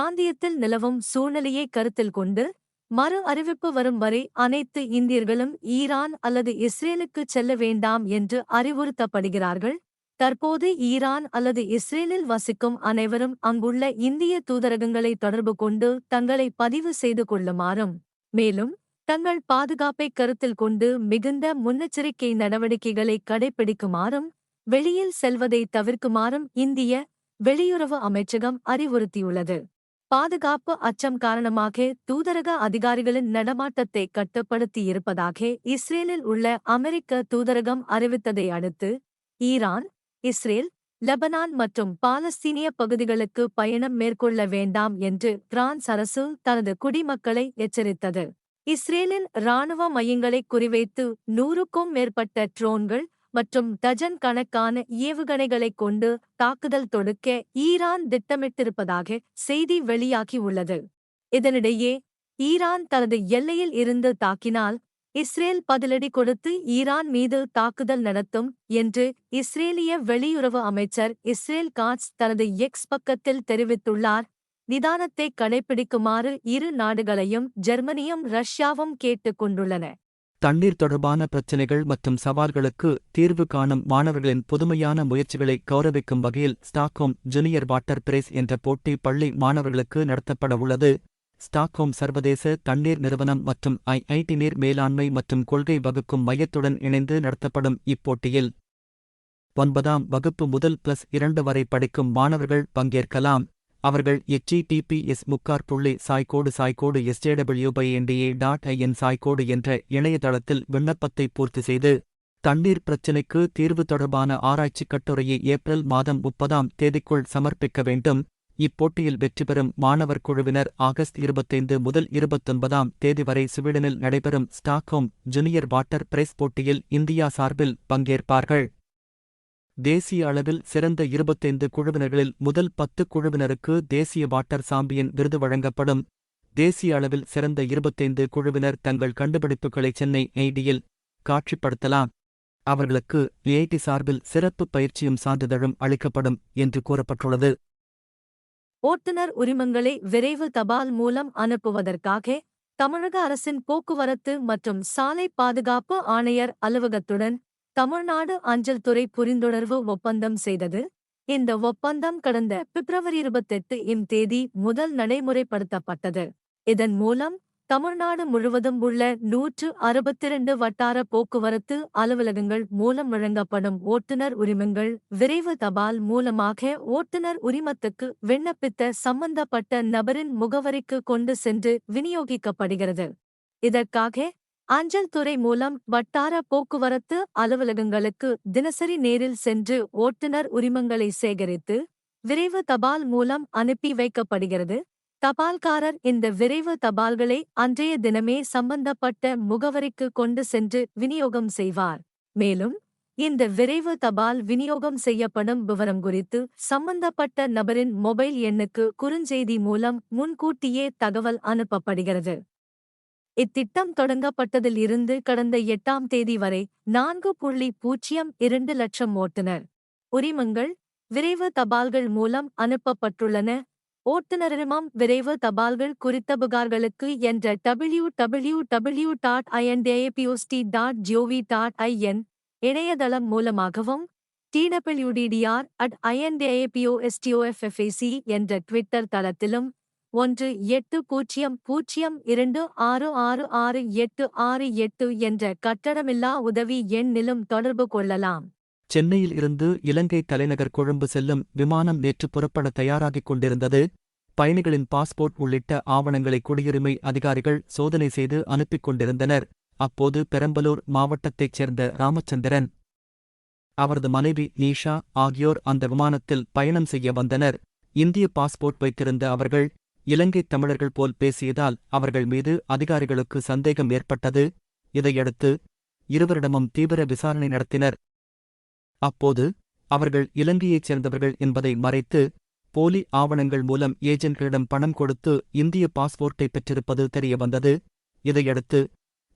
பிராந்தியத்தில் நிலவும் சூழ்நிலையை கருத்தில் கொண்டு மறு அறிவிப்பு வரும் வரை அனைத்து இந்தியர்களும் ஈரான் அல்லது இஸ்ரேலுக்கு செல்ல வேண்டாம் என்று அறிவுறுத்தப்படுகிறார்கள். தற்போது ஈரான் அல்லது இஸ்ரேலில் வசிக்கும் அனைவரும் அங்குள்ள இந்திய தூதரகங்களை தொடர்பு கொண்டு தங்களை பதிவு செய்து கொள்ளுமாறும். மேலும் தங்கள் பாதுகாப்பை கருத்தில் கொண்டு மிகுந்த முன்னெச்சரிக்கை நடவடிக்கைகளை கடைபிடிக்குமாறும் வெளியில் செல்வதை தவிர்க்குமாறும் இந்திய வெளியுறவு அமைச்சகம் அறிவுறுத்தியுள்ளது. பாதுகாப்பு அச்சம் காரணமாக தூதரக அதிகாரிகளின் நடமாட்டத்தை கட்டுப்படுத்தியிருப்பதாக இஸ்ரேலில் உள்ள அமெரிக்க தூதரகம் அறிவித்ததை அடுத்து ஈரான் இஸ்ரேல் லெபனான் மற்றும் பாலஸ்தீனிய பகுதிகளுக்கு பயணம் மேற்கொள்ள வேண்டாம் என்று பிரான்ஸ் அரசு தனது குடிமக்களை எச்சரித்தது. இஸ்ரேலின் இராணுவ மையங்களை குறிவைத்து நூறுக்கும் மேற்பட்ட ட்ரோன்கள் மற்றும் டஜன் கணக்கான ஏவுகணைகளைக் கொண்டு தாக்குதல் தொடுக்க ஈரான் திட்டமிட்டிருப்பதாக செய்தி வெளியாகியுள்ளது இதனிடையே ஈரான் தனது எல்லையில் இருந்து தாக்கினால் இஸ்ரேல் பதிலடி கொடுத்து ஈரான் மீது தாக்குதல் நடத்தும் என்று இஸ்ரேலிய வெளியுறவு அமைச்சர் இஸ்ரேல் காட்ஸ் தனது எக்ஸ் பக்கத்தில் தெரிவித்துள்ளார். நிதானத்தை கடைபிடிக்குமாறு இரு நாடுகளையும் ஜெர்மனியும் ரஷ்யாவும் கேட்டுக் கொண்டுள்ளன. தண்ணீர் தொடர்பான பிரச்சினைகள் மற்றும் சவால்களுக்கு தீர்வு காணும் மாணவர்களின் புதுமையான முயற்சிகளை கௌரவிக்கும் வகையில் ஸ்டாக்ஹோம் ஜூனியர் வாட்டர் பிரேஸ் என்ற போட்டி பள்ளி மாணவர்களுக்கு நடத்தப்படவுள்ளது ஸ்டாக்ஹோம் சர்வதேச தண்ணீர் நிறுவனம் மற்றும் ஐஐடி நீர் மேலாண்மை மற்றும் கொள்கை வகுக்கும் மையத்துடன் இணைந்து நடத்தப்படும் இப்போட்டியில் ஒன்பதாம் வகுப்பு முதல் பிளஸ் இரண்டு வரை படிக்கும் மாணவர்கள் பங்கேற்கலாம். அவர்கள் எச்இடிபிஎஸ் முக்கார் புள்ளி சாய்கோடு சாய்கோடு SJW by NTA dot IN சாய்கோடு என்ற இணையதளத்தில் விண்ணப்பத்தை பூர்த்தி செய்து தண்ணீர் பிரச்சினைக்கு தீர்வு தொடர்பான ஆராய்ச்சிக் கட்டுரையை ஏப்ரல் மாதம் முப்பதாம் தேதிக்குள் சமர்ப்பிக்க வேண்டும். இப்போட்டியில் வெற்றி பெறும் மாணவர் குழுவினர் ஆகஸ்ட் இருபத்தைந்து முதல் இருபத்தொன்பதாம் தேதி வரை ஸ்வீடனில் நடைபெறும் ஸ்டாக்ஹோம் ஜூனியர் வாட்டர் பிரைஸ் போட்டியில் இந்தியா சார்பில் பங்கேற்பார்கள். தேசிய அளவில் சிறந்த இருபத்தைந்து குழுவினர்களில் முதல் பத்து குழுவினருக்கு தேசிய வாட்டர் சாம்பியன் விருது வழங்கப்படும். தேசிய அளவில் சிறந்த இருபத்தைந்து குழுவினர் தங்கள் கண்டுபிடிப்புகளை சென்னை ஐடியில் காட்சிப்படுத்தலாம். அவர்களுக்கு ஐஐடி சார்பில் சிறப்பு பயிற்சியும் சான்றிதழும் அளிக்கப்படும் என்று கூறப்பட்டுள்ளது. ஓட்டுநர் உரிமங்களை விரைவு தபால் மூலம் அனுப்புவதற்காக தமிழக அரசின் போக்குவரத்து மற்றும் சாலை பாதுகாப்பு ஆணையர் அலுவலகத்துடன் தமிழ்நாடு அஞ்சல் துறை புரிந்துணர்வு ஒப்பந்தம் செய்தது. இந்த ஒப்பந்தம் கடந்த பிப்ரவரி இருபத்தெட்டு இம் தேதி முதல் நடைமுறைப்படுத்தப்பட்டது. இதன் மூலம் தமிழ்நாடு முழுவதும் உள்ள நூற்று அறுபத்திரண்டு வட்டார போக்குவரத்து அலுவலகங்கள் மூலம் வழங்கப்படும் ஓட்டுநர் உரிமங்கள் விரைவு தபால் மூலமாக ஓட்டுநர் உரிமத்துக்கு விண்ணப்பித்த சம்பந்தப்பட்ட நபரின் முகவரிக்கு கொண்டு சென்று விநியோகிக்கப்படுகிறது. இதற்காக அஞ்சல் துறை மூலம் வட்டார போக்குவரத்து அலுவலகங்களுக்கு தினசரி நேரில் சென்று ஓட்டுநர் உரிமங்களை சேகரித்து விரைவு தபால் மூலம் அனுப்பி வைக்கப்படுகிறது. தபால்காரர் இந்த விரைவு தபால்களை அன்றைய தினமே சம்பந்தப்பட்ட முகவரிக்கு கொண்டு சென்று விநியோகம் செய்வார். மேலும் இந்த விரைவு தபால் விநியோகம் செய்யப்படும் விவரம் குறித்து சம்பந்தப்பட்ட நபரின் மொபைல் எண்ணுக்கு குறுஞ்செய்தி மூலம் முன்கூட்டியே தகவல் அனுப்பப்படுகிறது. இத்திட்டம் தொடங்கப்பட்டதில் இருந்து கடந்த எட்டாம் தேதி வரை நான்கு புள்ளி பூஜ்ஜியம் இரண்டு லட்சம் ஓட்டுநர். உரிமங்கள் விரைவு தபால்கள் மூலம் அனுப்பப்பட்டுள்ளன. ஓட்டுநரிமம் விரைவு தபால்கள் குறித்த புகார்களுக்கு என்ற W W W dot indiapost dot gov dot in இணையதளம் மூலமாகவும் டிடபிள்யூடிடிஆர் அட் ஐஎன்டேபிஓஎஸ்டிஓஎஃப்எஃப்ஏசி என்ற ட்விட்டர் தளத்திலும் ஒன்று எட்டு பூஜ்ஜியம் பூஜ்ஜியம் இரண்டு ஆறு ஆறு ஆறு எட்டு ஆறு எட்டு என்ற கட்டடமில்லா உதவி எண்ணிலும் தொடர்பு கொள்ளலாம். சென்னையில் இருந்து இலங்கை தலைநகர் கொழும்பு செல்லும் விமானம் நேற்று புறப்பட தயாராகிக் கொண்டிருந்தது. பயணிகளின் பாஸ்போர்ட் உள்ளிட்ட ஆவணங்களை குடியுரிமை அதிகாரிகள் சோதனை செய்து அனுப்பிக் கொண்டிருந்தனர். அப்போது பெரம்பலூர் மாவட்டத்தைச் சேர்ந்த ராமச்சந்திரன் அவரது மனைவி நீஷா ஆகியோர் அந்த விமானத்தில் பயணம் செய்ய வந்தனர். இந்திய பாஸ்போர்ட் வைத்திருந்த அவர்கள் இலங்கை தமிழர்கள் போல் பேசியதால் அவர்கள் மீது அதிகாரிகளுக்கு சந்தேகம் ஏற்பட்டது. இதையடுத்து இருவரிடமும் தீவிர விசாரணை நடத்தினர். அப்போது அவர்கள் இலங்கையைச் சேர்ந்தவர்கள் என்பதை மறைத்து போலி ஆவணங்கள் மூலம் ஏஜென்ட்களிடம் பணம் கொடுத்து இந்திய பாஸ்போர்ட்டை பெற்றிருப்பது தெரியவந்தது. இதையடுத்து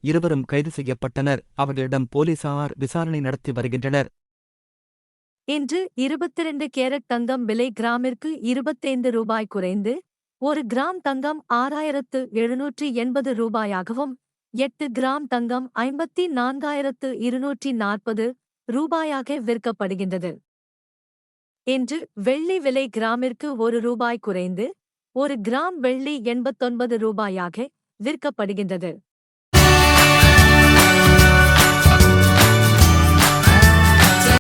இருவரும் கைது செய்யப்பட்டனர். அவர்களிடம் போலீசார் விசாரணை நடத்தி வருகின்றனர். இன்று இருபத்திரண்டு கேரட் தங்கம் விலை கிராமிற்கு இருபத்தைந்து ரூபாய் குறைந்து ஒரு கிராம் தங்கம் ஆறாயிரத்து எழுநூற்றி எண்பது ரூபாயாகவும் எட்டு கிராம் தங்கம் ஐம்பத்தி நான்காயிரத்து இருநூற்றி நாற்பது ரூபாயாக விற்கப்படுகின்றது. இன்று வெள்ளி விலை கிராமிற்கு ஒரு ரூபாய் குறைந்து ஒரு கிராம் வெள்ளி எண்பத்தொன்பது ரூபாயாக விற்கப்படுகின்றது.